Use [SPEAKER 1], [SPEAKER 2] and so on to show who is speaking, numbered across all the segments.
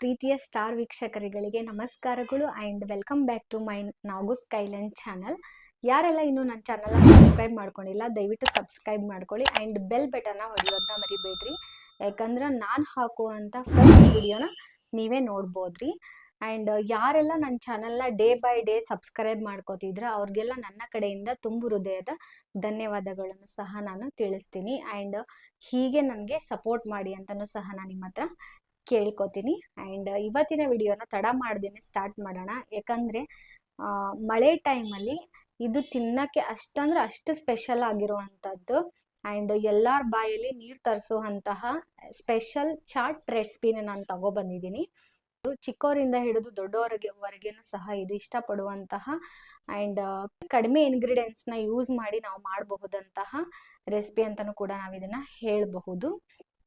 [SPEAKER 1] ಪ್ರೀತಿಯ ಸ್ಟಾರ್ ವೀಕ್ಷಕರುಗಳಿಗೆ ನಮಸ್ಕಾರಗಳು and welcome back to my Nagu skyline channel ಯಾರೆಲ್ಲ ಇನ್ನೂ ನನ್ನ ಚಾನಲ್ನ ಸಬ್ಸ್ಕ್ರೈಬ್ ಮಾಡ್ಕೊಂಡಿಲ್ಲ, ದಯವಿಟ್ಟು ಸಬ್ಸ್ಕ್ರೈಬ್ ಮಾಡ್ಕೊಳ್ಳಿ ಆ್ಯಂಡ್ ಬೆಲ್ ಬಟನ್ನ ಹೊಡೆಯೋದನ್ನ ಮರಿಬೇಡ್ರಿ. ಯಾಕಂದ್ರೆ ನಾನು ಹಾಕುವಂಥ ಫಸ್ಟ್ ವಿಡಿಯೋನ ನೀವೇ ನೋಡ್ಬೋದ್ರಿ. ಆ್ಯಂಡ್ ಯಾರೆಲ್ಲ ನನ್ನ ಚಾನಲ್ನ ಡೇ ಬೈ ಡೇ ಸಬ್ಸ್ಕ್ರೈಬ್ ಮಾಡ್ಕೋತಿದ್ರ ಅವ್ರಿಗೆಲ್ಲ ನನ್ನ ಕಡೆಯಿಂದ ತುಂಬು ಹೃದಯದ ಧನ್ಯವಾದಗಳನ್ನು ಸಹ ನಾನು ತಿಳಿಸ್ತೀನಿ. ಆ್ಯಂಡ್ ಹೀಗೆ ನನಗೆ ಸಪೋರ್ಟ್ ಮಾಡಿ ಅಂತಲೂ ಸಹ ನಾನು ನಿಮ್ಮ ಹತ್ರ ಕೇಳ್ಕೊತೀನಿ. ಆ್ಯಂಡ್ ಇವತ್ತಿನ ವಿಡಿಯೋನ ತಡ ಮಾಡ್ದೇನೆ ಸ್ಟಾರ್ಟ್ ಮಾಡೋಣ. ಯಾಕಂದರೆ ಮಳೆ ಟೈಮಲ್ಲಿ ಇದು ತಿನ್ನಕ್ಕೆ ಅಷ್ಟಂದ್ರೆ ಅಷ್ಟು ಸ್ಪೆಷಲ್ ಆಗಿರುವಂಥದ್ದು ಆ್ಯಂಡ್ ಎಲ್ಲರ ಬಾಯಲ್ಲಿ ನೀರು ತರಿಸುವಂತಹ ಸ್ಪೆಷಲ್ ಚಾಟ್ ರೆಸಿಪಿನ ನಾನು ತಗೊಬಂದಿದ್ದೀನಿ. ಚಿಕ್ಕವರಿಂದ ಹಿಡಿದು ದೊಡ್ಡವರಿಗೆ, ವರೆಗೇನು ಸಹ ಇದು ಇಷ್ಟಪಡುವಂತಹ ಆ್ಯಂಡ್ ಕಡಿಮೆ ಇಂಗ್ರೀಡಿಯೆಂಟ್ಸ್ನ ಯೂಸ್ ಮಾಡಿ ನಾವು ಮಾಡಬಹುದಂತಹ ರೆಸಿಪಿ ಅಂತಲೂ ಕೂಡ ನಾವು ಇದನ್ನು ಹೇಳಬಹುದು.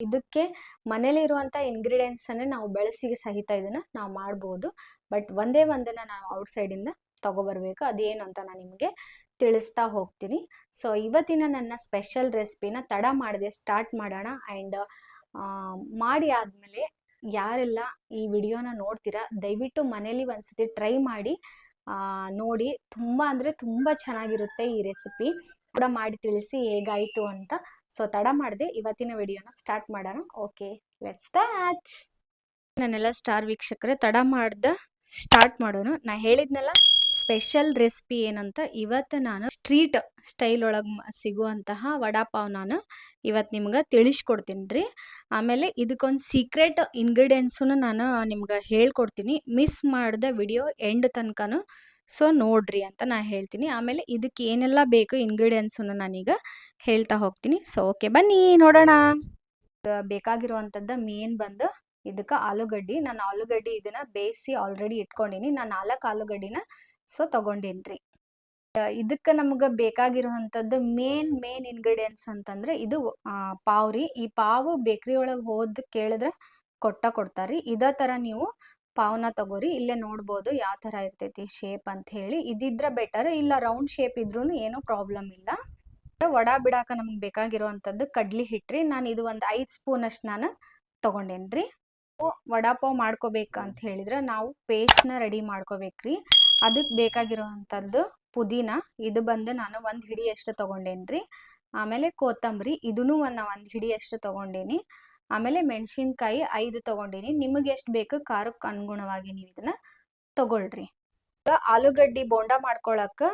[SPEAKER 1] ಇದಕ್ಕೆ ಮನೇಲಿ ಇರುವಂಥ ಇಂಗ್ರೀಡಿಯೆಂಟ್ಸನ್ನೇ ನಾವು ಬಳಸಿ ಸಹಿತ ಇದನ್ನ ನಾವು ಮಾಡ್ಬೋದು. ಬಟ್ ಒಂದೇ ಒಂದನ್ನ ನಾವು ಔಟ್ಸೈಡಿಂದ ತಗೋಬರ್ಬೇಕು. ಅದೇನು ಅಂತ ನಾನು ನಿಮಗೆ ತಿಳಿಸ್ತಾ ಹೋಗ್ತೀನಿ. ಸೊ ಇವತ್ತಿನ ನನ್ನ ಸ್ಪೆಷಲ್ ರೆಸಿಪಿನ ತಡ ಮಾಡದೆ ಸ್ಟಾರ್ಟ್ ಮಾಡೋಣ. ಅಂಡ್ ಮಾಡಿ ಆದ್ಮೇಲೆ ಯಾರೆಲ್ಲ ಈ ವಿಡಿಯೋನ ನೋಡ್ತೀರಾ, ದಯವಿಟ್ಟು ಮನೇಲಿ ಒಂದ್ಸತಿ ಟ್ರೈ ಮಾಡಿ ನೋಡಿ. ತುಂಬಾ ಅಂದ್ರೆ ತುಂಬಾ ಚೆನ್ನಾಗಿರುತ್ತೆ ಈ ರೆಸಿಪಿ ಕೂಡ ಮಾಡಿ ತಿಳಿಸಿ ಹೇಗಾಯಿತು ಅಂತ ಸೊ ತಡ ಮಾಡಿದೆ. ಇವತ್ತಿನ ವಿಡಿಯೋನ ಸ್ಟಾರ್ಟ್ ಮಾಡೋಣ. ಓಕೆ ಲೆಟ್ ಸ್ಟಾರ್ಟ್ ನಾನೆಲ್ಲ ಸ್ಟಾರ್ ವೀಕ್ಷಕರೇ, ತಡ ಮಾಡ್ದ ಸ್ಟಾರ್ಟ್ ಮಾಡೋಣ. ನಾ ಹೇಳಿದ್ನಲ್ಲ ಸ್ಪೆಷಲ್ ರೆಸಿಪಿ ಏನಂತ ಇವತ್ತು ನಾನು ಸ್ಟ್ರೀಟ್ ಸ್ಟೈಲ್ ಒಳಗೆ ಸಿಗುವಂತಹ ವಡಾಪಾವ್ ನಾನು ಇವತ್ತು ನಿಮ್ಗೆ ತಿಳಿಸ್ಕೊಡ್ತೀನಿ ರೀ. ಆಮೇಲೆ ಇದಕ್ಕೊಂದು ಸೀಕ್ರೆಟ್ ಇಂಗ್ರೀಡಿಯೆಂಟ್ಸನ್ನು ನಾನು ನಿಮ್ಗೆ ಹೇಳ್ಕೊಡ್ತೀನಿ. ಮಿಸ್ ಮಾಡಿದ ವಿಡಿಯೋ ಎಂಡ್ ತನಕನೂ ಸೊ, ನೋಡ್ರಿ ಅಂತ ನಾನು ಹೇಳ್ತೀನಿ. ಆಮೇಲೆ ಇದಕ್ಕೆ ಏನೆಲ್ಲ ಬೇಕು ಇಂಗ್ರೀಡಿಯೆಂಟ್ಸನ್ನು ನಾನೀಗ ಹೇಳ್ತಾ ಹೋಗ್ತೀನಿ. ಸೊ, ಓಕೆ, ಬನ್ನಿ ನೋಡೋಣ. ಬೇಕಾಗಿರುವಂಥದ್ದು ಮೇನ್ ಬಂದು ಇದಕ್ಕೆ ಆಲೂಗಡ್ಡಿ. ನಾನು ಆಲೂಗಡ್ಡಿ ಇದನ್ನ ಬೇಯಿಸಿ ಆಲ್ರೆಡಿ ಇಟ್ಕೊಂಡಿನಿ. ನಾನು ನಾಲ್ಕು ಆಲೂಗಡ್ಡಿನ ಸೊ ತಗೊಂಡೇನಿ ರೀ ಇದಕ್ಕೆ ನಮ್ಗೆ ಬೇಕಾಗಿರುವಂಥದ್ದು ಮೇನ್ ಮೇನ್ ಇಂಗ್ರೀಡಿಯೆಂಟ್ಸ್ ಅಂತಂದ್ರೆ ಇದು ಪಾವ್ ರೀ ಈ ಪಾವು ಬೇಕ್ರಿ ಒಳಗೆ ಹೋದ್ ಕೇಳಿದ್ರೆ ಕೊಟ್ಟ ಕೊಡ್ತಾರ್ರಿ. ಇದೇ ಥರ ನೀವು ಪಾವ್ನ ತಗೋರಿ, ಇಲ್ಲೇ ನೋಡ್ಬೋದು ಯಾವ ಥರ ಇರ್ತೈತಿ ಶೇಪ್ ಅಂತ ಹೇಳಿ. ಇದಿದ್ರೆ ಬೆಟರ್ ಇಲ್ಲ ರೌಂಡ್ ಶೇಪ್ ಇದ್ರೂ ಏನೂ ಪ್ರಾಬ್ಲಮ್ ಇಲ್ಲ. ವಡಾ ಬಿಡಾಕ ನಮ್ಗೆ ಬೇಕಾಗಿರುವಂಥದ್ದು ಕಡ್ಲಿ ಹಿಟ್ರಿ. ನಾನು ಇದು ಒಂದು ಐದು ಸ್ಪೂನ್ ಅಷ್ಟು ನಾನು ತಗೊಂಡೇನ್ರಿ. ವಡಾಪಾವ್ ಮಾಡ್ಕೋಬೇಕಂತ ಹೇಳಿದ್ರೆ ನಾವು ಪೇಸ್ಟ್ನ ರೆಡಿ ಮಾಡ್ಕೋಬೇಕ್ರಿ. ಅದಕ್ಕೆ ಬೇಕಾಗಿರುವಂಥದ್ದು ಪುದೀನ. ಇದು ಬಂದು ನಾನು ಒಂದು ಹಿಡಿಯಷ್ಟು ತೊಗೊಂಡೇನ್ರಿ. ಆಮೇಲೆ ಕೊತ್ತಂಬರಿ. ಇದನ್ನು ಒಂದು ಒಂದು ಹಿಡಿಯಷ್ಟು ತೊಗೊಂಡೇನಿ. ಆಮೇಲೆ ಮೆಣಸಿನ್ಕಾಯಿ ಐದು ತಗೊಂಡಿನಿ. ನಿಮಗೆ ಎಷ್ಟು ಬೇಕು ಖಾರಕ್ಕೆ ಅನುಗುಣವಾಗಿ ನೀವು ಇದನ್ನ ತಗೊಳ್ರಿ. ಆಲೂಗಡ್ಡಿ ಬೋಂಡ ಮಾಡ್ಕೊಳಕ್ಕೆ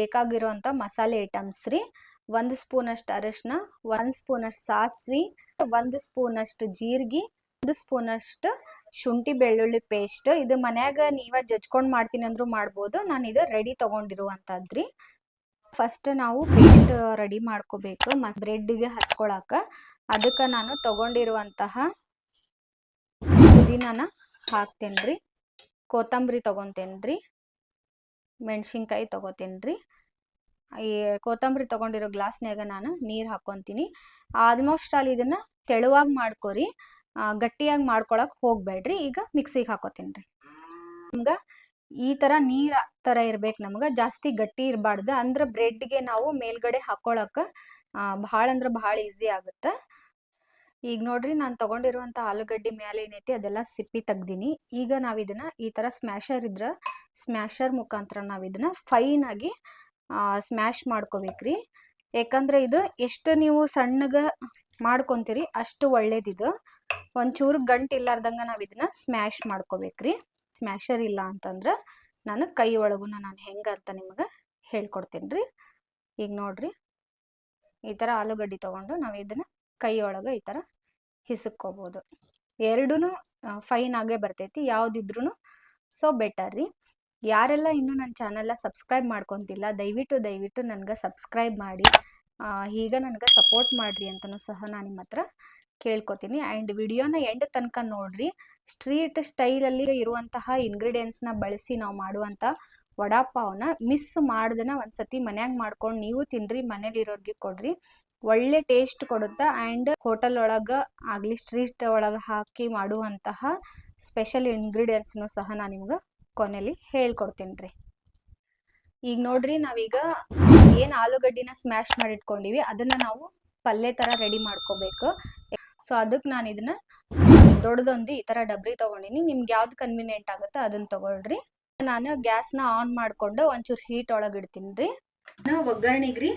[SPEAKER 1] ಬೇಕಾಗಿರುವಂಥ ಮಸಾಲೆ ಐಟಮ್ಸ್ ರೀ. ಒಂದು ಸ್ಪೂನಷ್ಟು ಅರಶಿನ, ಒಂದು ಸ್ಪೂನಷ್ಟು ಸಾಸಿವೆ, ಒಂದು ಸ್ಪೂನಷ್ಟು ಜೀರಿಗೆ, ಒಂದು ಸ್ಪೂನಷ್ಟು ಶುಂಠಿ ಬೆಳ್ಳುಳ್ಳಿ ಪೇಸ್ಟ್. ಇದು ಮನ್ಯಾಗ ನೀವ ಜಜ್ಕೊಂಡು ಮಾಡ್ತೀನಿ ಅಂದ್ರೂ ಮಾಡ್ಬೋದು. ನಾನು ಇದು ರೆಡಿ ತೊಗೊಂಡಿರುವಂಥದ್ರಿ ಫಸ್ಟ್ ನಾವು ಪೇಸ್ಟ್ ರೆಡಿ ಮಾಡ್ಕೋಬೇಕು. ಮಸ್ ಬ್ರೆಡ್ಗೆ ಹಚ್ಕೊಳಕ್ಕೆ ಅದಕ್ಕೆ ನಾನು ತಗೊಂಡಿರುವಂತಹ ಪುದೀನಾನ ಹಾಕ್ತೇನೆ ರೀ ಕೊತ್ತಂಬರಿ ತೊಗೊತೇನೆ ಮೆಣಸಿನ್ಕಾಯಿ ತಗೋತೇನ್ರಿ. ಈ ಕೊತ್ತಂಬರಿ ತೊಗೊಂಡಿರೋ ಗ್ಲಾಸ್ನಾಗ ನಾನು ನೀರು ಹಾಕ್ಕೊತೀನಿ. ಆಲ್ಮೋಸ್ಟ್ ಅಲ್ಲಿ ಇದನ್ನು ತೆಳುವಾಗಿ ಮಾಡ್ಕೊರಿ. ಗಟ್ಟಿಯಾಗಿ ಮಾಡ್ಕೊಳಕ್ಕೆ ಹೋಗ್ಬೇಡ್ರಿ. ಈಗ ಮಿಕ್ಸಿಗೆ ಹಾಕೋತೀನಿ ರೀ ನಮ್ಗೆ ಈ ಥರ ನೀರ ಥರ ಇರ್ಬೇಕು ನಮ್ಗೆ. ಜಾಸ್ತಿ ಗಟ್ಟಿ ಇರಬಾರ್ದು ಅಂದ್ರೆ ಬ್ರೆಡ್ಗೆ ನಾವು ಮೇಲ್ಗಡೆ ಹಾಕ್ಕೊಳಕ್ಕೆ ಭಾಳ ಅಂದ್ರೆ ಭಾಳ ಈಸಿ ಆಗುತ್ತೆ. ಈಗ ನೋಡ್ರಿ ನಾನು ತಗೊಂಡಿರುವಂತ ಆಲೂಗಡ್ಡೆ ಮೇಲೆ ಏನೈತಿ ಅದೆಲ್ಲ ಸಿಪ್ಪಿ ತೆಗ್ದೀನಿ. ಈಗ ನಾವು ಇದನ್ನ ಈ ತರ ಸ್ಮ್ಯಾಶರ್ ಇದ್ರ ಸ್ಮ್ಯಾಶರ್ ಮುಖಾಂತರ ನಾವು ಫೈನ್ ಆಗಿ ಸ್ಮ್ಯಾಶ್ ಮಾಡ್ಕೋಬೇಕ್ರಿ. ಯಾಕಂದ್ರೆ ಇದು ಎಷ್ಟು ನೀವು ಸಣ್ಣಗ ಮಾಡ್ಕೊಂತೀರಿ ಅಷ್ಟು ಒಳ್ಳೇದಿದು. ಒಂಚೂರು ಗಂಟು ಇಲ್ಲಾರ್ದಂಗ ನಾವು ಇದನ್ನ ಸ್ಮ್ಯಾಶ್ ಮಾಡ್ಕೋಬೇಕ್ರಿ. ಸ್ಮ್ಯಾಶರ್ ಇಲ್ಲ ಅಂತಂದ್ರೆ ನಾನು ಕೈ ಒಳಗುನ ನಾನು ಹೆಂಗೆ ಅಂತ ನಿಮಗೆ ಹೇಳ್ಕೊಡ್ತೀನಿ ರೀ ಈಗ ನೋಡ್ರಿ ಈ ತರ ಆಲೂಗಡ್ಡೆ ತಗೊಂಡು ನಾವು ಇದನ್ನು ಕೈ ಒಳಗೆ ಈ ಥರ ಹಿಸುಕ್ಕೋಬೋದು. ಎರಡೂ ಫೈನ್ ಆಗೇ ಬರ್ತೈತಿ. ಯಾವುದಿದ್ರೂ ಸೊ ಬೆಟರ್ ರೀ. ಯಾರೆಲ್ಲ ಇನ್ನೂ ನನ್ನ ಚಾನಲ್ನ ಸಬ್ಸ್ಕ್ರೈಬ್ ಮಾಡ್ಕೊತಿಲ್ಲ, ದಯವಿಟ್ಟು ದಯವಿಟ್ಟು ನನಗೆ ಸಬ್ಸ್ಕ್ರೈಬ್ ಮಾಡಿ. ಈಗ ನನಗೆ ಸಪೋರ್ಟ್ ಮಾಡಿರಿ ಅಂತಲೂ ಸಹ ನಾನು ನಿಮ್ಮ ಹತ್ರ ಕೇಳ್ಕೊತೀನಿ. ಆ್ಯಂಡ್ ವಿಡಿಯೋನ ಎಂಡ್ ತನಕ ನೋಡ್ರಿ. ಸ್ಟ್ರೀಟ್ ಸ್ಟೈಲಲ್ಲಿ ಇರುವಂತಹ ಇಂಗ್ರೀಡಿಯೆಂಟ್ಸ್ನ ಬಳಸಿ ನಾವು ಮಾಡುವಂಥ ವಡಾಪಾವ್ನ ಮಿಸ್ ಮಾಡ್ದನ ಒಂದು ಸತಿ ಮನ್ಯಾಗ ಮಾಡ್ಕೊಂಡು ನೀವು ತಿನ್ನಿರಿ ಮನೇಲಿರೋರಿಗೆ ಕೊಡ್ರಿ. ಒಳ್ಳೆ ಟೇಸ್ಟ್ ಕೊಡುತ್ತೆ ಆ್ಯಂಡ್ ಹೋಟೆಲ್ ಒಳಗ ಆಗಲಿ ಸ್ಟ್ರೀಟ್ ಒಳಗ ಹಾಕಿ ಮಾಡುವಂತಹ ಸ್ಪೆಷಲ್ ಇಂಗ್ರೀಡಿಯೆಂಟ್ಸ್ನು ಸಹ ನಾನು ನಿಮ್ಗೆ ಕೊನೆಯಲ್ಲಿ ಹೇಳ್ಕೊಡ್ತೀನಿ ಈಗ ನೋಡ್ರಿ ನಾವೀಗ ಏನು ಆಲೂಗಡ್ಡಿನ ಸ್ಮ್ಯಾಶ್ ಮಾಡಿ ಇಟ್ಕೊಂಡಿವಿ ಅದನ್ನ ನಾವು ಪಲ್ಯ ತರ ರೆಡಿ ಮಾಡ್ಕೋಬೇಕು. ಸೊ ಅದಕ್ಕೆ ನಾನು ಇದನ್ನ ದೊಡ್ಡದೊಂದು ಈ ತರ ಡಬ್ರಿ ತಗೊಂಡಿನಿ, ನಿಮ್ಗೆ ಯಾವ್ದು ಕನ್ವಿನಿಯೆಂಟ್ ಆಗುತ್ತೆ ಅದನ್ನ ತಗೊಳ್ರಿ. ನಾನು ಗ್ಯಾಸ್ನ ಆನ್ ಮಾಡಿಕೊಂಡು ಒಂಚೂರು ಹೀಟ್ ಒಳಗೆ ಇಡ್ತೀನಿ ರೀ ಒಗ್ಗರಣೆಗೆ ರೀ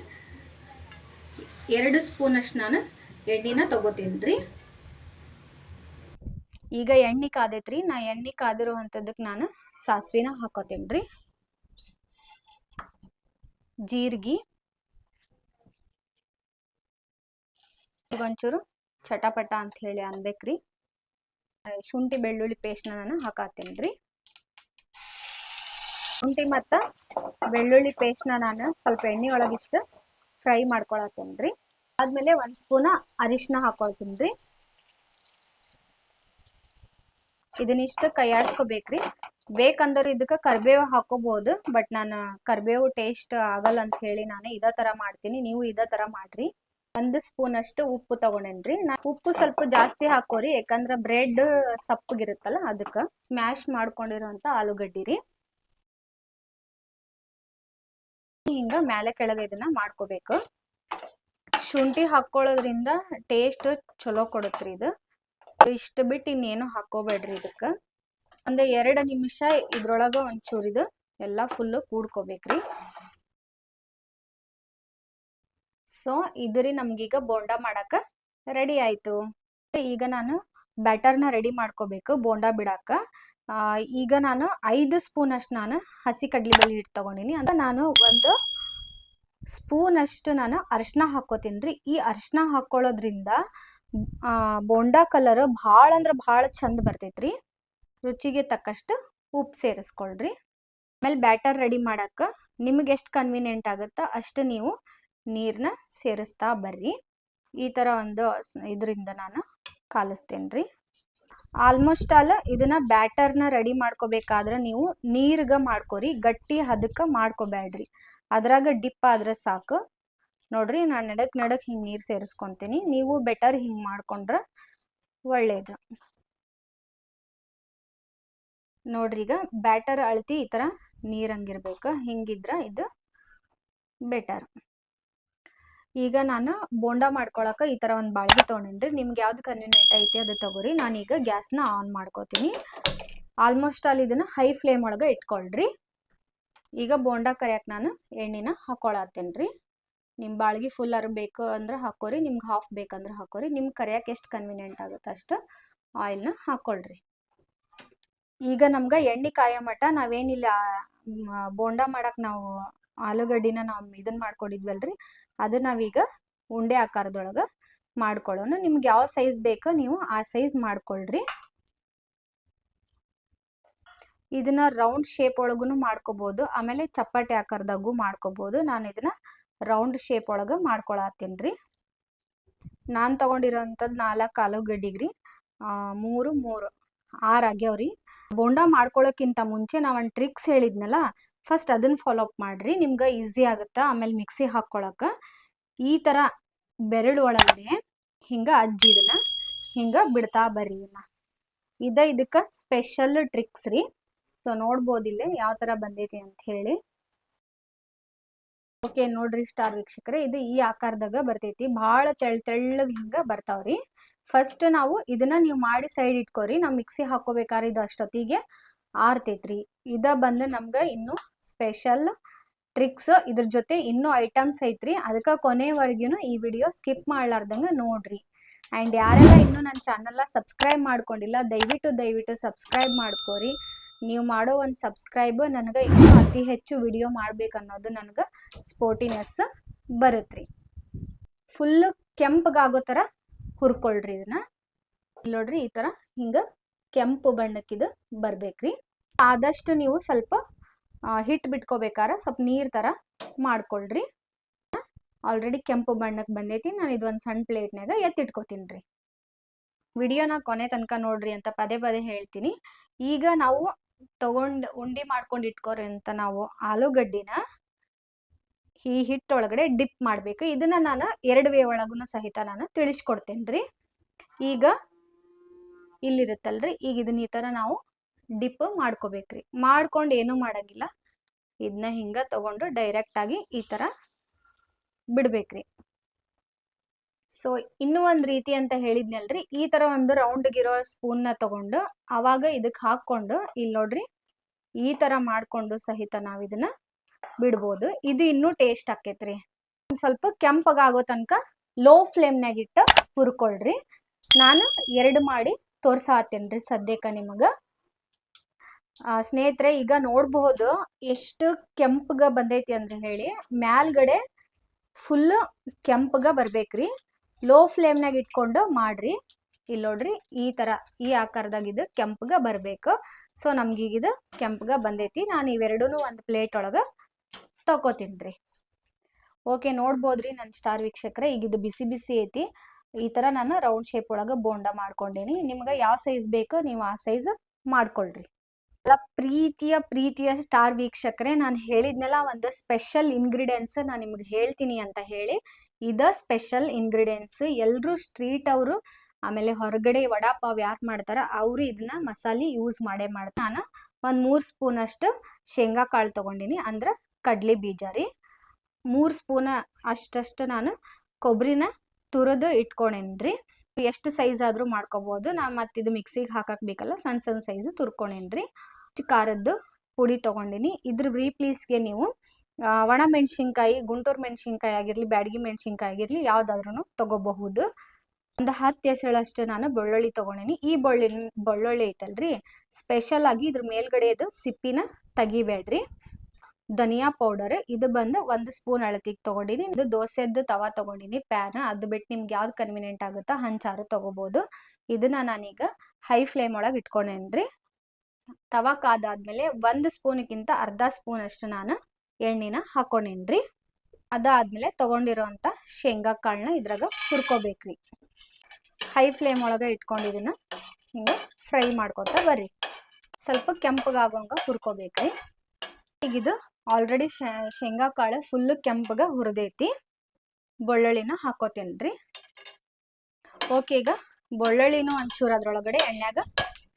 [SPEAKER 1] ಎರಡು ಸ್ಪೂನಷ್ಟು ನಾನು ಎಣ್ಣೆನ ತೊಗೋತೀನಿ ಈಗ ಎಣ್ಣೆ ಕಾದೈತ್ರಿ, ನಾ ಎಣ್ಣೆ ಕಾದಿರೋ ನಾನು ಸಾಸಿವೆನ ಹಾಕೋತೀನಿ ಜೀರಿಗೆ, ಒಂಚೂರು ಚಟಪಟ ಅಂತ ಹೇಳಿ ಅನ್ಬೇಕ್ರಿ ಶುಂಠಿ ಬೆಳ್ಳುಳ್ಳಿ ಪೇಸ್ಟ್ನ ನಾನು ಹಾಕಾತೀನಿ ರೀ. ಶುಂಠಿ ಮತ್ತು ಬೆಳ್ಳುಳ್ಳಿ ಪೇಸ್ಟ್ನ ನಾನು ಸ್ವಲ್ಪ ಎಣ್ಣೆ ಒಳಗಿಷ್ಟು ಫ್ರೈ ಮಾಡ್ಕೊಳತ್ತೇನೆ ಆದ್ಮೇಲೆ ಒಂದ್ ಸ್ಪೂನ್ ಅರಿಶಿನ ಹಾಕೊಳ್ತೀನಿ ರೀ ಇದನ್ನಿಷ್ಟು ಕೈಯಾಡ್ಸ್ಕೋಬೇಕ್ರಿ. ಬೇಕಂದ್ರೆ ಇದಕ್ಕೆ ಕರಿಬೇವು ಹಾಕೋಬಹುದು ಬಟ್ ನಾನು ಕರಿಬೇವು ಟೇಸ್ಟ್ ಆಗಲ್ಲ ಅಂತ ಹೇಳಿ ನಾನು ಇದೇ ತರ ಮಾಡ್ತೀನಿ, ನೀವು ಇದೇ ತರ ಮಾಡ್ರಿ. ಒಂದು ಸ್ಪೂನ್ ಅಷ್ಟು ಉಪ್ಪು ತಗೊಂಡೇನ್ರಿ. ನಾ ಉಪ್ಪು ಸ್ವಲ್ಪ ಜಾಸ್ತಿ ಹಾಕೋರಿ, ಯಾಕಂದ್ರೆ ಬ್ರೆಡ್ ಸಪ್ಪಗಿರುತ್ತಲ್ಲ ಅದಕ್ಕೆ. ಸ್ಮ್ಯಾಶ್ ಮಾಡ್ಕೊಂಡಿರೋಂಥ ಆಲೂಗಡ್ಡಿ ರೀ. ಹಿಂಗ ಮೇಲೆ ಕೆಳಗೆ ಇದನ್ನ ಮಾಡ್ಕೋಬೇಕು. ಶುಂಠಿ ಹಾಕೊಳ್ಳೋದ್ರಿಂದ ಟೇಸ್ಟ್ ಚಲೋ ಕೊಡುತ್ರಿ ಇದು. ಇಷ್ಟ ಬಿಟ್ಟು ಇನ್ನೇನು ಹಾಕೋಬೇಡ್ರಿ ಇದಕ್ಕೆ. ಒಂದು ಎರಡು ನಿಮಿಷ ಇದ್ರೊಳಗೆ ಒಂಚೂರು ಇದು ಎಲ್ಲ ಫುಲ್ಲು ಕೂಡ್ಕೋಬೇಕ್ರಿ ಸೊ ಇದ್ರಿ ನಮ್ಗೀಗ ಬೋಂಡ ಮಾಡಾಕ ರೆಡಿ ಆಯ್ತು. ಈಗ ನಾನು ಬ್ಯಾಟರ್ನ ರೆಡಿ ಮಾಡ್ಕೋಬೇಕು, ಬೋಂಡ ಬಿಡಾಕ ಈಗ ನಾನು ಐದು ಸ್ಪೂನ್ ಅಷ್ಟು ನಾನು ಹಸಿ ಕಡ್ಲಿಬೇಳೆ ಹಿಟ್ಟು ತೊಗೊಂಡಿನಿ. ಅಂತ ನಾನು ಒಂದು ಸ್ಪೂನ್ ಅಷ್ಟು ನಾನು ಅರಿಶಿನ ಹಾಕೋತೀನಿ ರೀ. ಈ ಅರಿಶಿನ ಹಾಕೊಳ್ಳೋದ್ರಿಂದ ಬೋಂಡಾ ಕಲರ್ ಭಾಳ ಅಂದ್ರೆ ಭಾಳ ಚಂದ ಬರ್ತೈತ್ರಿ ರುಚಿಗೆ ತಕ್ಕಷ್ಟು ಉಪ್ಪು ಸೇರಿಸ್ಕೊಳ್ರಿ. ಆಮೇಲೆ ಬ್ಯಾಟರ್ ರೆಡಿ ಮಾಡೋಕ್ಕೆ ನಿಮಗೆ ಎಷ್ಟು ಕನ್ವೀನಿಯೆಂಟ್ ಆಗುತ್ತೋ ಅಷ್ಟು ನೀವು ನೀರನ್ನ ಸೇರಿಸ್ತಾ ಬರ್ರಿ. ಈ ಥರ ಒಂದು ಇದರಿಂದ ನಾನು ಕಾಲಿಸ್ತೇನೆ ರೀ. ಆಲ್ಮೋಸ್ಟ್ ಆಲ್ ಇದನ್ನ ಬ್ಯಾಟರ್ನ ರೆಡಿ ಮಾಡ್ಕೋಬೇಕಾದ್ರೆ ನೀವು ನೀರ್ಗೆ ಮಾಡ್ಕೊರಿ, ಗಟ್ಟಿ ಹದಕ್ಕೆ ಮಾಡ್ಕೋಬೇಡ್ರಿ ಅದ್ರಾಗ ಡಿಪ್ ಆದ್ರೆ ಸಾಕು. ನೋಡ್ರಿ, ನಾನು ನಡಕ್ ನಡಕ್ ಹಿಂಗೆ ನೀರು ಸೇರಿಸ್ಕೊತೀನಿ. ನೀವು ಬೆಟರ್ ಹಿಂಗೆ ಮಾಡ್ಕೊಂಡ್ರೆ ಒಳ್ಳೇದು. ನೋಡ್ರಿ ಈಗ ಬ್ಯಾಟರ್ ಅಳತಿ ಈ ಥರ ನೀರಂಗಿರ್ಬೇಕು ಹಿಂಗಿದ್ರೆ ಇದು ಬೆಟರ್. ಈಗ ನಾನು ಬೋಂಡ ಮಾಡ್ಕೊಳಕ ಈ ಥರ ಒಂದು ಬಾಳ್ಗೆ ತೊಗೊಂಡಿನ್ರಿ. ನಿಮ್ಗೆ ಯಾವ್ದು ಕನ್ವಿನಿಯೆಂಟ್ ಐತಿ ಅದು ತಗೋರಿ. ನಾನೀಗ ಗ್ಯಾಸ್ನ ಆನ್ ಮಾಡ್ಕೋತೀನಿ. ಆಲ್ಮೋಸ್ಟ್ ಅಲ್ಲಿ ಇದನ್ನು ಹೈ ಫ್ಲೇಮ್ ಒಳಗೆ ಇಟ್ಕೊಳ್ರಿ. ಈಗ ಬೋಂಡ ಕರಿಯಕ್ಕೆ ನಾನು ಎಣ್ಣೆನ ಹಾಕೊಳತ್ತೇನೆ ರೀ ನಿಮ್ಮ ಬಾಳ್ಗೆ ಫುಲ್ ಅರ್ ಬೇಕು ಅಂದ್ರೆ ಹಾಕೋರಿ. ನಿಮ್ಗೆ ಹಾಫ್ ಬೇಕಂದ್ರೆ ಹಾಕೋರಿ. ನಿಮ್ಗೆ ಕರಿಯಕ್ಕೆ ಎಷ್ಟು ಕನ್ವಿನಿಯಂಟ್ ಆಗುತ್ತೆ ಅಷ್ಟು ಆಯಿಲ್ನ ಹಾಕ್ಕೊಳ್ರಿ ಈಗ ನಮ್ಗೆ ಎಣ್ಣೆ ಕಾಯೋ ಮಟ್ಟ ನಾವೇನಿಲ್ಲ. ಬೋಂಡ ಮಾಡಕ್ಕೆ ನಾವು ಆಲೂಗಡ್ಡಿನ ನಾವು ಇದನ್ನ ಮಾಡ್ಕೊಂಡಿದ್ವಲ್ರಿ? ಅದು ನಾವೀಗ ಉಂಡೆ ಆಕಾರದೊಳಗೆ ಮಾಡ್ಕೊಳ್ಳೋಣ ನಿಮ್ಗೆ ಯಾವ ಸೈಜ್ ಬೇಕೋ ನೀವು ಆ ಸೈಜ್ ಮಾಡ್ಕೊಳ್ರಿ. ಇದನ್ನ ರೌಂಡ್ ಶೇಪ್ ಒಳಗೂ ಮಾಡ್ಕೋಬಹುದು ಆಮೇಲೆ ಚಪ್ಪಟೆ ಆಕಾರದಾಗೂ ಮಾಡ್ಕೋಬಹುದು ನಾನು ಇದನ್ನ ರೌಂಡ್ ಶೇಪ್ ಒಳಗ ಮಾಡ್ಕೊಳತ್ತೀನಿ ನಾನ್ ನಾನು ತೊಗೊಂಡಿರೋಂಥದ್ದು ನಾಲ್ಕು ಆಲೂಗಡ್ಡಿಗ್ರಿ. ಮೂರು ಮೂರು. ಆರು ಆಗ್ಯಾವ್ರಿ. ಬೋಂಡ ಮಾಡ್ಕೊಳ್ಳೋಕ್ಕಿಂತ ಮುಂಚೆ ನಾವು ಒಂದು ಟ್ರಿಕ್ಸ್ ಹೇಳಿದ್ನಲ್ಲ ಫಸ್ಟ್ ಅದನ್ನು ಫಾಲೋ ಅಪ್ ಮಾಡಿರಿ, ನಿಮ್ಗೆ ಈಸಿ ಆಗುತ್ತೆ? ಆಮೇಲೆ ಮಿಕ್ಸಿ ಹಾಕ್ಕೊಳಕ್ಕೆ ಈ ಥರ ಬೆರಳು ಒಳಗಡೆ ಹಿಂಗೆ ಅಜ್ಜಿ ಇದನ್ನ ಹಿಂಗೆ ಬಿಡ್ತಾ ಬರ್ರಿ ಇದ ಇದಕ್ಕೆ ಸ್ಪೆಷಲ್ ಟ್ರಿಕ್ಸ್ ರೀ. ಸೊ ನೋಡ್ಬೋದಿಲ್ಲೇ ಯಾವ ಥರ ಬಂದೈತಿ ಅಂತ ಹೇಳಿ. ಓಕೆ ನೋಡ್ರಿ ಸ್ಟಾರ್ ವೀಕ್ಷಕರೇ, ಇದು ಈ ಆಕಾರದಾಗ ಬರ್ತೈತಿ. ಭಾಳ ತೆಳ್ ತೆಳ್ಳಗ್ ಹಿಂಗ ಬರ್ತಾವ್ರಿ ಫಸ್ಟ್ ನಾವು ಇದನ್ನ ನೀವು ಮಾಡಿ ಸೈಡ್ ಇಟ್ಕೋರಿ. ನಾವು ಮಿಕ್ಸಿ ಹಾಕೋಬೇಕಾದ್ರೆ ಇದು ಅಷ್ಟೊತ್ತಿಗೆ ಆರ್ತೈತ್ರಿ. ಇದ ಬಂದು ನಮ್ಗೆ ಇನ್ನು ಸ್ಪೆಷಲ್ ಟ್ರಿಕ್ಸ್ ಇದ್ರ ಜೊತೆ ಇನ್ನೂ ಐಟಮ್ಸ್ ಐತ್ರಿ. ಅದಕ್ಕೆ ಕೊನೆವರೆಗೂ ಈ ವಿಡಿಯೋ ಸ್ಕಿಪ್ ಮಾಡ್ಲಾರ್ದಂಗ ನೋಡ್ರಿ. ಆ್ಯಂಡ್ ಯಾರೆಲ್ಲ ಇನ್ನೂ ನನ್ನ ಚಾನಲ್ನ ಸಬ್ಸ್ಕ್ರೈಬ್ ಮಾಡ್ಕೊಂಡಿಲ್ಲ, ದಯವಿಟ್ಟು ದಯವಿಟ್ಟು ಸಬ್ಸ್ಕ್ರೈಬ್ ಮಾಡ್ಕೋರಿ. ನೀವು ಮಾಡೋ ಒಂದು ಸಬ್ಸ್ಕ್ರೈಬ್ ನನಗೆ ಇನ್ನೂ ಅತಿ ಹೆಚ್ಚು ವಿಡಿಯೋ ಮಾಡ್ಬೇಕು ಅನ್ನೋದು ನನಗೆ ಸ್ಪೋರ್ಟಿನೆಸ್ ಬರುತ್ತೆ ಫುಲ್ಲು ಕೆಂಪಗಾಗೋ ಥರ ಹುರ್ಕೊಳ್ರಿ ಇದನ್ನ. ನೋಡ್ರಿ ಈ ಥರ ಹಿಂಗೆ ಕೆಂಪು ಬಣ್ಣಕ್ಕಿದು ಬರ್ಬೇಕ್ರಿ. ಆದಷ್ಟು ನೀವು ಸ್ವಲ್ಪ ಹಿಟ್ಟು ಬಿಟ್ಕೋಬೇಕಾರ ಸ್ವಲ್ಪ ನೀರು ಥರ ಮಾಡ್ಕೊಳ್ರಿ. ಆಲ್ರೆಡಿ ಕೆಂಪು ಬಣ್ಣಕ್ಕೆ ಬಂದೈತಿ, ನಾನು ಇದೊಂದು ಸಣ್ಣ ಪ್ಲೇಟ್ನಾಗ ಎತ್ತಿಟ್ಕೋತೀನಿ ರೀ ವಿಡಿಯೋನ ಕೊನೆ ತನಕ ನೋಡ್ರಿ ಅಂತ ಪದೇ ಪದೇ ಹೇಳ್ತೀನಿ. ಈಗ ನಾವು ತಗೊಂಡು ಉಂಡಿ ಮಾಡ್ಕೊಂಡು ಇಟ್ಕೋರಿ ಅಂತ ನಾವು ಆಲೂಗಡ್ಡಿನ ಈ ಹಿಟ್ಟೊಳಗಡೆ ಡಿಪ್ ಮಾಡಬೇಕು. ಇದನ್ನ ನಾನು ಎರಡು ವೇ ಒಳಗೂ ಸಹಿತ ನಾನು ತಿಳಿಸ್ಕೊಡ್ತೇನೆ ರೀ ಈಗ ಇಲ್ಲಿರುತ್ತಲ್ರಿ, ಈಗ ಇದನ್ನ ಈ ಥರ ನಾವು ಡಿಪ್ ಮಾಡ್ಕೋಬೇಕ್ರಿ. ಮಾಡ್ಕೊಂಡು ಏನೂ ಮಾಡಂಗಿಲ್ಲ. ಇದನ್ನ ಹಿಂಗ ತಗೊಂಡು ಡೈರೆಕ್ಟಾಗಿ ಈ ತರ ಬಿಡ್ಬೇಕ್ರಿ. ಸೊ ಇನ್ನೂ ಒಂದು ರೀತಿ ಅಂತ ಹೇಳಿದ್ನಲ್ರಿ, ಈ ತರ ಒಂದು ರೌಂಡ್ಗಿರೋ ನ ತಗೊಂಡು ಅವಾಗ ಇದಕ್ಕೆ ಹಾಕೊಂಡು ಇಲ್ಲಿ ನೋಡ್ರಿ, ಈ ತರ ಮಾಡ್ಕೊಂಡು ಸಹಿತ ನಾವು ಇದನ್ನ ಬಿಡ್ಬೋದು. ಇದು ಇನ್ನೂ ಟೇಸ್ಟ್ ಆಕೈತ್ರಿ. ಒಂದ್ ಸ್ವಲ್ಪ ಕೆಂಪಗಾಗೋ ತನಕ ಲೋ ಫ್ಲೇಮ್ನಾಗ ಇಟ್ಟು ಹುರ್ಕೊಳ್ರಿ. ನಾನು ಎರಡು ಮಾಡಿ ತೋರ್ಸಾತೇನ್ರಿ ಸದ್ಯಕ್ಕೆ ನಿಮಗೆ. ಸ್ನೇಹಿತರೆ, ಈಗ ನೋಡಬಹುದು ಎಷ್ಟು ಕೆಂಪಗ ಬಂದೈತಿ ಅಂದ್ರೆ ಹೇಳಿ, ಮ್ಯಾಲ್ಗಡೆ ಫುಲ್ ಕೆಂಪಗ ಬರ್ಬೇಕ್ರಿ. ಲೋ ಫ್ಲೇಮ್ನಾಗ ಇಟ್ಕೊಂಡು ಮಾಡ್ರಿ. ಇಲ್ಲಿ ನೋಡ್ರಿ, ಈ ತರ, ಈ ಆಕಾರದಾಗ ಇದು ಕೆಂಪಗ ಬರ್ಬೇಕು. ಸೊ ನಮ್ಗೀಗಿದು ಕೆಂಪಗ ಬಂದೈತಿ. ನಾನು ಇವೆರಡೂ ಒಂದು ಪ್ಲೇಟ್ ಒಳಗ ರೀ ಓಕೆ, ನೋಡ್ಬೋದ್ರಿ ನನ್ನ ಸ್ಟಾರ್ ವೀಕ್ಷಕರೇ, ಈಗ ಇದು ಬಿಸಿ ಬಿಸಿ ಐತಿ. ಈ ತರ ನಾನು ರೌಂಡ್ ಶೇಪ್ ಒಳಗ ಬೋಂಡ ಮಾಡ್ಕೊಂಡೇನಿ. ನಿಮ್ಗೆ ಯಾವ ಸೈಜ್ ಬೇಕು, ನೀವು ಆ ಸೈಜ್ ಮಾಡ್ಕೊಳ್ರಿ. ಎಲ್ಲ ಪ್ರೀತಿಯ ಪ್ರೀತಿಯ ಸ್ಟಾರ್ ವೀಕ್ಷಕರೇ, ನಾನು ಹೇಳಿದ್ನೆಲ್ಲ ಒಂದು ಸ್ಪೆಷಲ್ ಇಂಗ್ರೀಡಿಯೆಂಟ್ಸ್ ನಾನು ನಿಮ್ಗೆ ಹೇಳ್ತೀನಿ ಅಂತ ಹೇಳಿ. ಇದ ಸ್ಪೆಷಲ್ ಇಂಗ್ರೀಡಿಯೆಂಟ್ಸ್ ಎಲ್ಲರೂ ಸ್ಟ್ರೀಟ್ ಅವರು, ಆಮೇಲೆ ಹೊರಗಡೆ ವಡಾಪಾವ್ ಯಾರು ಮಾಡ್ತಾರ, ಅವರು ಇದನ್ನ ಮಸಾಲೆ ಯೂಸ್ ಮಾಡೇ ಮಾಡ್ತಾರೆ. ನಾನು ಒಂದು ಮೂರು ಸ್ಪೂನ್ ಅಷ್ಟು ಶೇಂಗಾ ಕಾಳು ತಗೊಂಡಿನಿ, ಅಂದ್ರೆ ಕಡ್ಲೆ ಬೀಜ ರೀ. ಮೂರು ಸ್ಪೂನ್ ಅಷ್ಟಷ್ಟು ನಾನು ಕೊಬ್ಬರಿನ ತುರಿದು ಇಟ್ಕೊಂಡೇನ್ರಿ ಎಷ್ಟು ಸೈಜ್ ಆದ್ರೂ ಮಾಡ್ಕೋಬಹುದು ನಾ ಮತ್ತೆ ಇದು ಮಿಕ್ಸಿಗೆ ಹಾಕಕ್ ಬೇಕಲ್ಲ ಸಣ್ಣ ಸಣ್ಣ ಸೈಜ್ ತುರ್ಕೊಂಡೇನ್ರಿ ಖಾರದ್ದು ಪುಡಿ ತಗೊಂಡಿನಿ. ಇದ್ರ ರೀಪ್ಲೇಸ್ಗೆ ನೀವು ಒಣ ಮೆಣಸಿನ್ಕಾಯಿ, ಗುಂಟೂರು ಮೆಣಸಿನ್ಕಾಯಿ ಆಗಿರಲಿ, ಬ್ಯಾಡಗಿ ಮೆಣಸಿನ್ಕಾಯಿ ಆಗಿರಲಿ ಯಾವುದಾದ್ರೂ ತಗೋಬಹುದು. ಒಂದು ಹತ್ತು ಎಸಳಷ್ಟು ನಾನು ಬೆಳ್ಳುಳ್ಳಿ ತಗೊಂಡಿನಿ. ಈ ಬೆಳ್ಳಿ ಬೆಳ್ಳುಳ್ಳಿ ಐತಲ್ರಿ ಸ್ಪೆಷಲ್ ಆಗಿ ಇದ್ರ ಮೇಲ್ಗಡೆದು ಸಿಪ್ಪಿನ ತೆಗಿಬೇಡ್ರಿ. ಧನಿಯಾ ಪೌಡರ್, ಇದು ಬಂದು ಒಂದು ಸ್ಪೂನ್ ಅಳತಿಗೆ ತಗೊಂಡಿನಿ. ಇದು ದೋಸೆದ್ದು ತವಾ ತಗೊಂಡಿನಿ, ಪ್ಯಾನ್ ಅದು ಬಿಟ್ಟು ನಿಮ್ಗೆ ಯಾವ್ದು ಕನ್ವಿನಿಯೆಂಟ್ ಆಗುತ್ತೋ ಹಂಚಾರು ತಗೋಬಹುದು ಇದನ್ನ ನಾನೀಗ ಹೈ ಫ್ಲೇಮ್ ಒಳಗೆ ಇಟ್ಕೊಂಡೇನ್ರಿ ತವಾ ಕಾದಾದ್ಮೇಲೆ ಒಂದು ಸ್ಪೂನ್ಗಿಂತ ಅರ್ಧ ಸ್ಪೂನ್ ಅಷ್ಟು ನಾನು ಎಣ್ಣೆನ ಹಾಕೊಂಡೇನ್ರಿ ಅದಾದ್ಮೇಲೆ ತಗೊಂಡಿರೋಂಥ ಶೇಂಗಾ ಕಾಳನ್ನ ಇದ್ರಾಗ ಹುರ್ಕೋಬೇಕ್ರಿ ಹೈ ಫ್ಲೇಮ್ ಒಳಗೆ ಇಟ್ಕೊಂಡಿದ್ದನ್ನ ಹಿಂಗೆ ಫ್ರೈ ಮಾಡ್ಕೊತಾ ಬರ್ರಿ. ಸ್ವಲ್ಪ ಕೆಂಪಗಾಗೋಂಗ ಹುರ್ಕೋಬೇಕ್ರಿ ಈಗ ಇದು ಆಲ್ರೆಡಿ ಶೇಂಗಾ ಕಾಳು ಫುಲ್ ಕೆಂಪಗ ಹುರಿದೈತಿ. ಬೆಳ್ಳುಳ್ಳಿನ ಹಾಕೋತೇನ್ರಿ ಓಕೆ ಈಗ ಬೆಳ್ಳುಳ್ಳಿನೂ ಒಂಚೂರು ಅದ್ರೊಳಗಡೆ ಎಣ್ಣೆಗ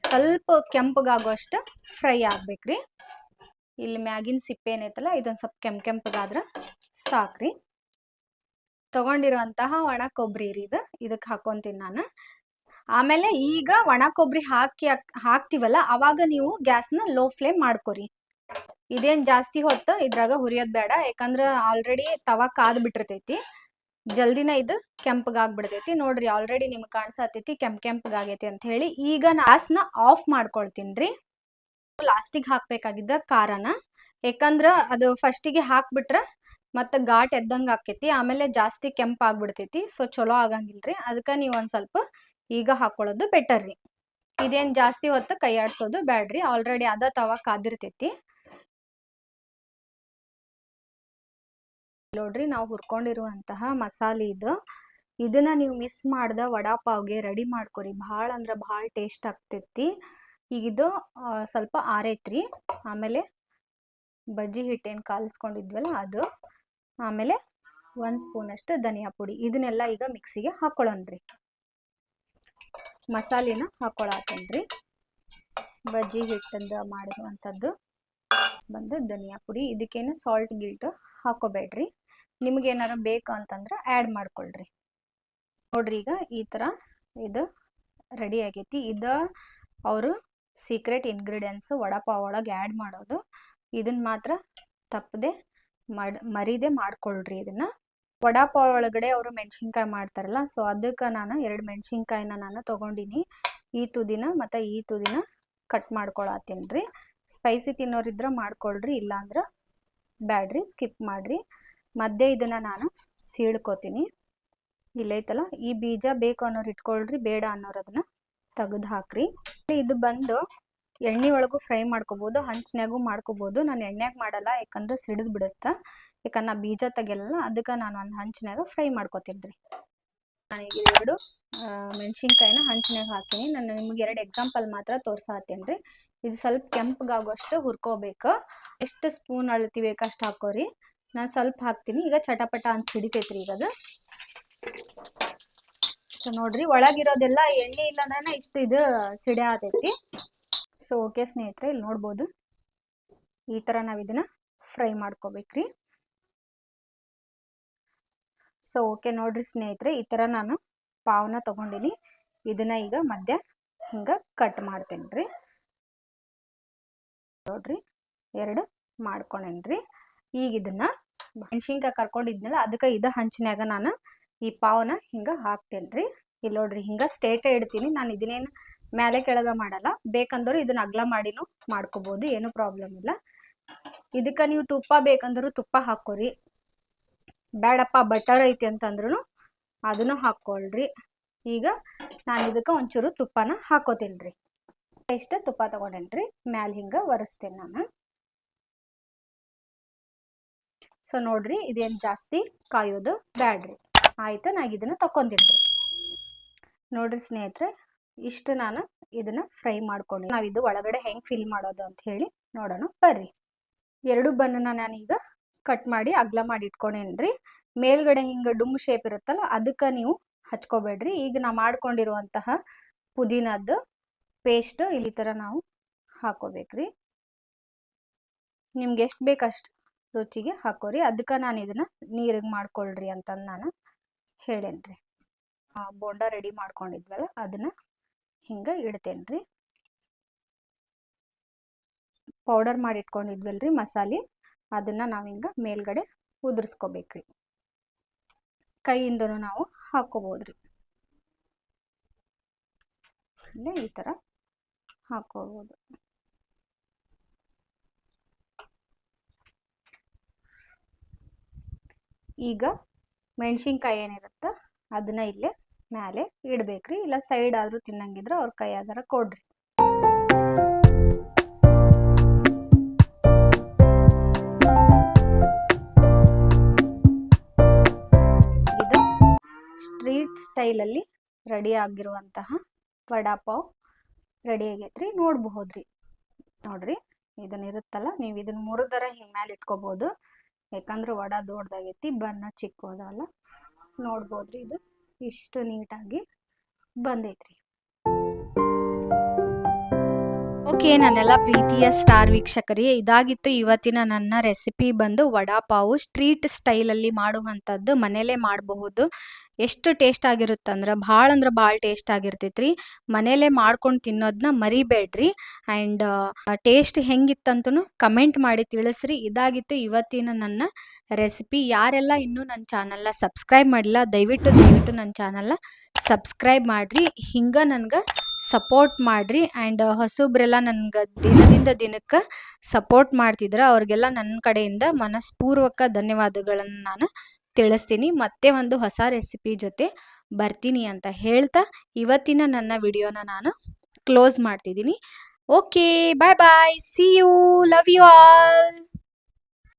[SPEAKER 1] ಸ್ವಲ್ಪ ಕೆಂಪಗಾಗುವಷ್ಟು ಫ್ರೈ ಆಗ್ಬೇಕ್ರಿ ಇಲ್ಲಿ ಮ್ಯಾಗಿನ ಸಿಪ್ಪೆ ಏನೈತಲ್ಲ, ಇದೊಂದು ಸ್ವಲ್ಪ ಕೆಂಪು ಕೆಂಪಗಾದ್ರ ಸಾಕ್ರಿ. ತಗೊಂಡಿರುವಂತಹ ಒಣ ಕೊಬ್ಬರಿ ರೀ ಇದು. ಇದಕ್ಕೆ ಹಾಕೊಂತೀನಿ ನಾನು. ಆಮೇಲೆ ಈಗ ಒಣ ಕೊಬ್ಬರಿ ಹಾಕ್- ಹಾಕ್ತಿವಲ್ಲ, ಅವಾಗ ನೀವು ಗ್ಯಾಸ್ನ ಲೋ ಫ್ಲೇಮ್ ಮಾಡ್ಕೊರಿ. ಇದೇನ್ ಜಾಸ್ತಿ ಹೊತ್ತು ಇದ್ರಾಗ ಹುರಿಯೋದ್ ಬೇಡ. ಯಾಕಂದ್ರ ಆಲ್ರೆಡಿ ತವಾ ಕಾದ್ ಬಿಟ್ಟಿರ್ತೈತಿ. ಜಲ್ದಿನ ಇದು ಕೆಂಪಗಾಗ್ಬಿಡ್ತೈತಿ. ನೋಡ್ರಿ ಆಲ್ರೆಡಿ ನಿಮ್ಗೆ ಕಾಣಿಸತೈತಿ ಕೆಂಪ್ ಕೆಂಪಗಾಗೈತಿ ಅಂತ ಹೇಳಿ ಈಗ ನಾಸ್ನ ಆಫ್ ಮಾಡ್ಕೊಳ್ತೀನಿ ಲಾಸ್ಟಿಗೆ ಹಾಕ್ಬೇಕಾಗಿದ್ದ ಖಾರನ. ಯಾಕಂದ್ರ ಅದು ಫಸ್ಟಿಗೆ ಹಾಕ್ಬಿಟ್ರ ಮತ್ತ ಘಾಟ್ ಎದ್ದಂಗ ಆಕೈತಿ ಆಮೇಲೆ ಜಾಸ್ತಿ ಕೆಂಪ್ ಆಗ್ಬಿಡ್ತೈತಿ. ಸೊ ಚಲೋ ಆಗಂಗಿಲ್ರಿ. ಅದಕ್ಕ ನೀವು ಒಂದ್ ಸ್ವಲ್ಪ ಈಗ ಹಾಕೊಳ್ಳೋದು ಬೆಟರ್ ರೀ. ಇದೇನ್ ಜಾಸ್ತಿ ಹೊತ್ತು ಕೈ ಆಡ್ಸೋದು ಬ್ಯಾಡ್ರಿ. ಆಲ್ರೆಡಿ ಅದ ತವಾ ಕಾದಿರ್ತೈತಿ. ನೋಡ್ರಿ ನಾವು ಹುರ್ಕೊಂಡಿರುವಂತಹ ಮಸಾಲೆ ಇದು. ಇದನ್ನ ನೀವು ಮಿಸ್ ಮಾಡ್ದ ವಡಾಪಾವ್ಗೆ ರೆಡಿ ಮಾಡ್ಕೊರಿ. ಭಾಳ ಅಂದ್ರೆ ಭಾಳ ಟೇಸ್ಟ್ ಆಗ್ತೈತಿ. ಈಗ ಇದು ಸ್ವಲ್ಪ ಆರೈತ್ರಿ. ಆಮೇಲೆ ಬಜ್ಜಿ ಹಿಟ್ಟೇನು ಕಾಲಿಸ್ಕೊಂಡಿದ್ವಲ್ಲ ಅದು. ಆಮೇಲೆ ಒಂದು ಸ್ಪೂನ್ ಅಷ್ಟು ಧನಿಯಾ ಪುಡಿ. ಇದನ್ನೆಲ್ಲ ಈಗ ಮಿಕ್ಸಿಗೆ ಹಾಕ್ಕೊಳ್ಳೋಣ್ರಿ ಮಸಾಲೆನ ಹಾಕೊಳತ್ತೇನ್ರಿ ಬಜ್ಜಿ ಹಿಟ್ಟಿಂದ ಮಾಡಿರುವಂಥದ್ದು ಬಂದು ಧನಿಯಾ ಪುಡಿ. ಇದಕ್ಕೇನು ಸಾಲ್ಟ್ ಗಿಲ್ಟ್ ಹಾಕೋಬೇಡ್ರಿ. ನಿಮ್ಗೆ ಏನಾರ ಬೇಕು ಅಂತಂದ್ರೆ ಆ್ಯಡ್ ಮಾಡ್ಕೊಳ್ರಿ. ನೋಡ್ರಿ ಈಗ ಈ ಥರ ಇದು ರೆಡಿ ಆಗೈತಿ. ಇದ ಅವರು ಸೀಕ್ರೆಟ್ ಇಂಗ್ರೀಡಿಯೆಂಟ್ಸ್ ವಡಪಾವ್ ಒಳಗೆ ಆ್ಯಡ್ ಮಾಡೋದು. ಇದನ್ನ ಮಾತ್ರ ತಪ್ಪದೆ ಮಾಡ್, ಮರಿದೆ ಮಾಡ್ಕೊಳ್ರಿ ಇದನ್ನ. ವಡಾಪಾವ್ ಒಳಗಡೆ ಅವರು ಮೆಣಸಿನ್ಕಾಯಿ ಮಾಡ್ತಾರಲ್ಲ ಸೊ ಅದಕ್ಕೆ ನಾನು ಎರಡು ಮೆಣಸಿನ್ಕಾಯಿನ ನಾನು ತೊಗೊಂಡಿನಿ. ಈ ತುದಿನ ಮತ್ತು ಈ ತುದಿನ ಕಟ್ ಮಾಡ್ಕೊಳತ್ತೀನಿ ರೀ. ಸ್ಪೈಸಿ ತಿನ್ನೋರಿದ್ರೆ ಮಾಡ್ಕೊಳ್ರಿ, ಇಲ್ಲಾಂದ್ರೆ ಬ್ಯಾಡ್ರಿ ಸ್ಕಿಪ್ ಮಾಡಿರಿ. ಮಧ್ಯೆ ಇದನ್ನು ನಾನು ಸೀಳ್ಕೋತೀನಿ. ಇಲ್ಲೈತಲ್ಲ ಈ ಬೀಜ ಬೇಕು ಅನ್ನೋರು ಇಟ್ಕೊಳ್ರಿ, ಬೇಡ ಅನ್ನೋರು ಅದನ್ನ ತೆಗೆದು ಹಾಕ್ರಿ ಇದು ಬಂದು ಎಣ್ಣೆ ಒಳಗೂ ಫ್ರೈ ಮಾಡ್ಕೋಬೋದು ಹಂಚಿನಾಗೂ ಮಾಡ್ಕೋಬೋದು. ನಾನು ಎಣ್ಣೆಗೆ ಮಾಡಲ್ಲ, ಯಾಕಂದ್ರೆ ಸಿಡಿದು ಬಿಡುತ್ತೆ? ಯಾಕಂದ್ರೆ ಬೀಜ ತೆಗೆಯಲ್ಲ, ಅದಕ್ಕೆ ನಾನು ಒಂದು ಹಂಚಿನಾಗ ಫ್ರೈ ಮಾಡ್ಕೋತೀನಿ ರೀ ನಾನು ಈಗ ಎರಡು ಮೆಣಸಿನ್ಕಾಯಿನ ಹಂಚಿನಾಗ ಹಾಕೀನಿ. ನಾನು ನಿಮ್ಗೆ ಎರಡು ಎಕ್ಸಾಂಪಲ್ ಮಾತ್ರ ತೋರ್ಸಾತೀನಿ ರೀ ಇದು ಸ್ವಲ್ಪ ಕೆಂಪಗಾಗುವಷ್ಟು ಹುರ್ಕೋಬೇಕು. ಎಷ್ಟು ಸ್ಪೂನ್ ಅಳತಿ ಬೇಕಷ್ಟು ಹಾಕೋರಿ. ನಾನು ಸ್ವಲ್ಪ ಹಾಕ್ತೀನಿ. ಈಗ ಚಟಪಟ ಅಂತ ಸಿಡಿತೈತ್ರಿ ಈಗ ಅದು. ನೋಡ್ರಿ, ಒಳಗಿರೋದೆಲ್ಲ ಎಣ್ಣೆ ಇಲ್ಲ ಇಷ್ಟ ಇದು ಸಿಡಿ ಆತೈತಿ ಸೊ ಓಕೆ ಸ್ನೇಹಿತರೆ ಇಲ್ಲಿ ನೋಡ್ಬೋದು. ಈ ಥರ ನಾವು ಇದನ್ನ ಫ್ರೈ ಮಾಡ್ಕೋಬೇಕ್ರಿ. ಸೊ ಓಕೆ ನೋಡ್ರಿ ಸ್ನೇಹಿತರೆ, ಈ ಥರ ನಾನು ಪಾವನ ತೊಗೊಂಡಿನಿ. ಇದನ್ನ ಈಗ ಮಧ್ಯ ಹಿಂಗೆ ಕಟ್ ಮಾಡ್ತೇನೆ ರೀ ನೋಡ್ರಿ, ಎರಡು ಮಾಡ್ಕೊಂಡೇನ್ರಿ ಈಗ ಇದನ್ನ ಮೆಣಸಿನ್ಕಾಯಿ ಕರ್ಕೊಂಡಿದ್ನಲ್ಲ, ಅದಕ್ಕೆ ಇದು ಹಂಚಿನ್ಯಾಗ ನಾನು ಈ ಪಾವನ ಹಿಂಗೆ ಹಾಕ್ತೇನೆ ರೀ ಇಲ್ಲಿ ನೋಡ್ರಿ, ಹಿಂಗೆ ಸ್ಟೇಟೇ ಇಡ್ತೀನಿ. ನಾನು ಇದನ್ನೇನು ಮೇಲೆ ಕೆಳಗೆ ಮಾಡಲ್ಲ. ಬೇಕಂದ್ರೆ ಇದನ್ನ ಅಗ್ಲ ಮಾಡಿನೂ ಮಾಡ್ಕೋಬೋದು, ಏನೂ ಪ್ರಾಬ್ಲಮ್ ಇಲ್ಲ. ಇದಕ್ಕೆ ನೀವು ತುಪ್ಪ ಬೇಕಂದ್ರೂ ತುಪ್ಪ ಹಾಕೋರಿ ಬೇಡಪ್ಪ ಬಟರ್ ಐತಿ ಅಂತಂದ್ರೂ ಅದನ್ನು ಹಾಕ್ಕೊಳ್ರಿ. ಈಗ ನಾನು ಇದಕ್ಕೆ ಒಂಚೂರು ತುಪ್ಪನ ಹಾಕೋತೀನಿ ರೀ ಇಷ್ಟ ತುಪ್ಪ ತೊಗೊಂಡೇನ್ರಿ, ಮ್ಯಾಲೆ ಹಿಂಗೆ ಒರೆಸ್ತೇನೆ ನಾನು. ಸೊ ನೋಡ್ರಿ ಇದೇನು ಜಾಸ್ತಿ ಕಾಯೋದು ಬ್ಯಾಡ್ರಿ. ಆಯ್ತು, ನಾನು ಇದನ್ನು ತಕೊಂತೀನಿ ರೀ. ನೋಡ್ರಿ ಸ್ನೇಹಿತರೆ, ಇಷ್ಟು ನಾನು ಇದನ್ನ ಫ್ರೈ ಮಾಡ್ಕೊಂಡು ನಾವು ಇದು ಒಳಗಡೆ ಹೆಂಗೆ ಫಿಲ್ ಮಾಡೋದು ಅಂತ ಹೇಳಿ ನೋಡೋಣ. ಬರ್ರಿ. ಎರಡು ಬನ್ನನ ನಾನೀಗ ಕಟ್ ಮಾಡಿ ಅಗ್ಲ ಮಾಡಿ ಇಟ್ಕೊಂಡೇನ್ರಿ ಮೇಲ್ಗಡೆ ಹಿಂಗೆ ಡುಮ್ ಶೇಪ್ ಇರುತ್ತಲ್ಲ, ಅದಕ್ಕೆ ನೀವು ಹಚ್ಕೋಬೇಡ್ರಿ. ಈಗ ನಾ ಮಾಡ್ಕೊಂಡಿರುವಂತಹ ಪುದೀನದ್ದು ಪೇಸ್ಟ್ ಇಲ್ಲಿ ಥರ ನಾವು ಹಾಕೋಬೇಕ್ರಿ. ನಿಮ್ಗೆ ಎಷ್ಟು ಬೇಕಷ್ಟು? ರುಚಿಗೆ ಹಾಕೋರಿ. ಅದಕ್ಕೆ ನಾನು ಇದನ್ನ ನೀರಿಗೆ ಮಾಡ್ಕೊಳ್ರಿ ಅಂತಂದು ನಾನು ಹೇಳೇನ್ರಿ. ಬೋಂಡ ರೆಡಿ ಮಾಡ್ಕೊಂಡಿದ್ವಲ್ಲ, ಅದನ್ನ ಹಿಂಗೆ ಇಡ್ತೇನೆ ಪೌಡರ್ ಮಾಡಿ ಇಟ್ಕೊಂಡಿದ್ವಲ್ರಿ ಮಸಾಲೆ, ಅದನ್ನ ನಾವು ಹಿಂಗೆ ಮೇಲ್ಗಡೆ ಉದುರಿಸ್ಕೋಬೇಕ್ರಿ. ಕೈಯಿಂದನೂ ನಾವು ಹಾಕೋಬೋದ್ರಿ. ಈ ಥರ ಹಾಕೋಬೋದು. ಈಗ ಮೆಣಸಿನ್ಕಾಯಿ ಏನಿರುತ್ತೆ ಅದನ್ನ ಇಲ್ಲೇ ಮೇಲೆ ಇಡ್ಬೇಕ್ರಿ. ಇಲ್ಲ ಸೈಡ್ ಆದ್ರೂ ತಿನ್ನಂಗಿದ್ರೆ ಅವ್ರ ಕೈಯಾಗಾರ ಕೊಡ್ರಿ. ಇದು ಸ್ಟ್ರೀಟ್ ಸ್ಟೈಲ್ ಅಲ್ಲಿ ರೆಡಿ ಆಗಿರುವಂತಹ ವಡಾಪಾವ್ ರೆಡಿ ಆಗೈತ್ರಿ. ನೋಡ್ಬಹುದ್ರಿ. ನೋಡ್ರಿ, ಇದನ್ನ ಇರುತ್ತಲ್ಲ, ನೀವು ಇದನ್ನ ಮುರಿದರ ಹಿಂಗೆ ಮೇಲೆ ಇಟ್ಕೋಬೋದು. ಯಾಕಂದ್ರೆ ವಡ ದೊಡ್ಡದಾಗೈತಿ ಬಣ್ಣ ಚಿಕ್ಕೋದಲ್ಲ ನೋಡ್ಬೋದ್ರಿ ಇದು. ಇಷ್ಟು ನೀಟಾಗಿ ಬಂದೈತ್ರಿ. ಓಕೆ, ನನ್ನೆಲ್ಲ ಪ್ರೀತಿಯ ಸ್ಟಾರ್ ವೀಕ್ಷಕರಿಗೆ ಇದಾಗಿತ್ತು ಇವತ್ತಿನ ನನ್ನ ರೆಸಿಪಿ ಬಂದು ವಡಾಪಾವು ಸ್ಟ್ರೀಟ್ ಸ್ಟೈಲಲ್ಲಿ ಮಾಡುವಂಥದ್ದು ಮನೇಲೇ ಮಾಡಬಹುದು. ಎಷ್ಟು ಟೇಸ್ಟ್ ಆಗಿರುತ್ತಂದ್ರೆ ಭಾಳ ಅಂದ್ರೆ ಭಾಳ ಟೇಸ್ಟ್ ಆಗಿರ್ತೈತ್ರಿ. ಮನೇಲೇ ಮಾಡ್ಕೊಂಡು ತಿನ್ನೋದನ್ನ ಮರಿಬೇಡ್ರಿ. ಆ್ಯಂಡ್ ಟೇಸ್ಟ್ ಹೆಂಗಿತ್ತಂತೂ ಕಮೆಂಟ್ ಮಾಡಿ ತಿಳಿಸ್ರಿ. ಇದಾಗಿತ್ತು ಇವತ್ತಿನ ನನ್ನ ರೆಸಿಪಿ. ಯಾರೆಲ್ಲ ಇನ್ನೂ ನನ್ನ ಚಾನಲ್ನ ಸಬ್ಸ್ಕ್ರೈಬ್ ಮಾಡಿಲ್ಲ, ದಯವಿಟ್ಟು ದಯವಿಟ್ಟು ನನ್ನ ಚಾನಲ್ನ ಸಬ್ಸ್ಕ್ರೈಬ್ ಮಾಡಿರಿ. ಹಿಂಗೆ ನನ್ಗೆ ಸಪೋರ್ಟ್ ಮಾಡಿರಿ ಆ್ಯಂಡ್ ಹೊಸಬ್ರೆಲ್ಲ ನನ್ಗೆ ದಿನದಿಂದ ದಿನಕ್ಕೆ ಸಪೋರ್ಟ್ ಮಾಡ್ತಿದ್ರೆ. ಅವ್ರಿಗೆಲ್ಲ ನನ್ನ ಕಡೆಯಿಂದ ಮನಸ್ಪೂರ್ವಕ ಧನ್ಯವಾದಗಳನ್ನು ನಾನು ತಿಳಿಸ್ತೀನಿ. ಮತ್ತೆ ಒಂದು ಹೊಸ ರೆಸಿಪಿ ಜೊತೆ ಬರ್ತೀನಿ ಅಂತ ಹೇಳ್ತಾ ಇವತ್ತಿನ ನನ್ನ ವಿಡಿಯೋನ ನಾನು ಕ್ಲೋಸ್ ಮಾಡ್ತಿದ್ದೀನಿ. Okay bye bye see you love you all